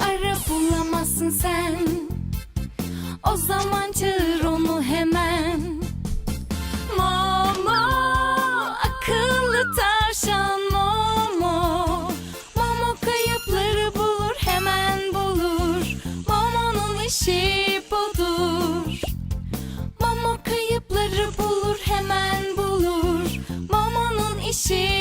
ara bulamazsın sen. O zaman çağır onu hemen. Momo akıllı tavşan Momo. Momo kayıpları bulur hemen bulur. Momo'nun işi budur. Momo kayıpları bulur hemen bulur. Momo'nun işi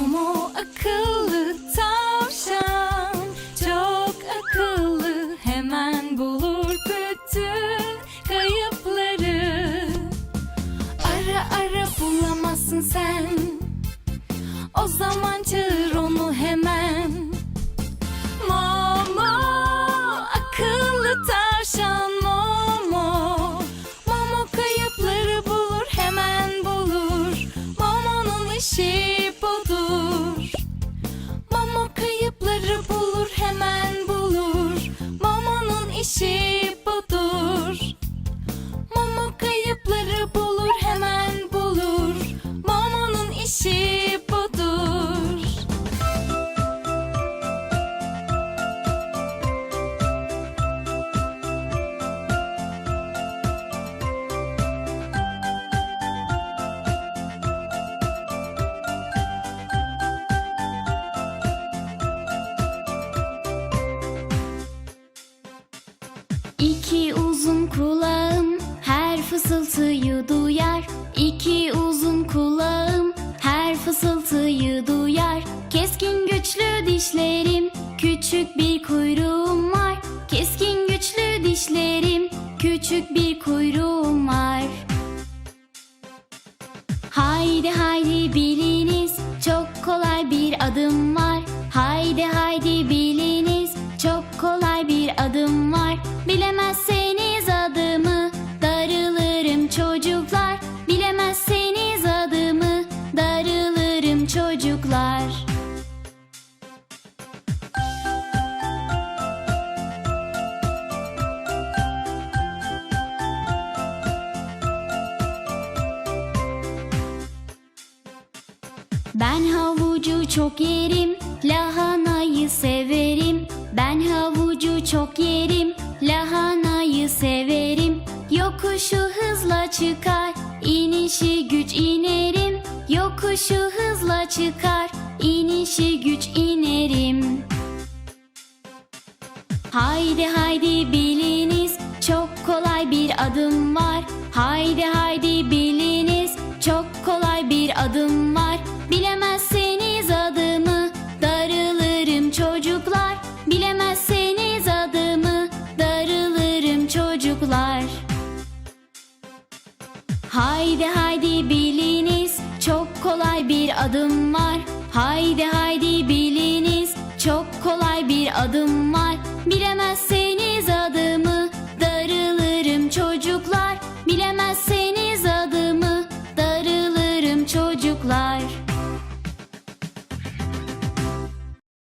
Duydum o akıllı tavşan? Çok akıllı hemen bulur bütün kayıpları. Ara ara bulamazsın sen. O zaman çağır onu hemen. İki uzun kulağım her fısıltıyı duyar. İki uzun kulağım her fısıltıyı duyar. Keskin güçlü dişlerim, küçük bir kuyruğum var. Keskin güçlü dişlerim, küçük bir kuyruğum var. Haydi haydi biliniz çok kolay bir adım var. Haydi haydi çocuklar. Ben havucu çok yerim, lahanayı severim. Ben havucu çok yerim, lahanayı severim. Yokuşu hızla çıkar, Yokuşu hızla çıkar, inişi güç inerim. Haydi haydi biliniz çok kolay bir adım var. Haydi haydi biliniz çok kolay bir adım var. Bilemezseniz adımı darılırım çocuklar. Bilemezseniz adımı darılırım çocuklar. Haydi haydi biliniz çok kolay bir adım var. Haydi haydi biliniz çok kolay bir adım.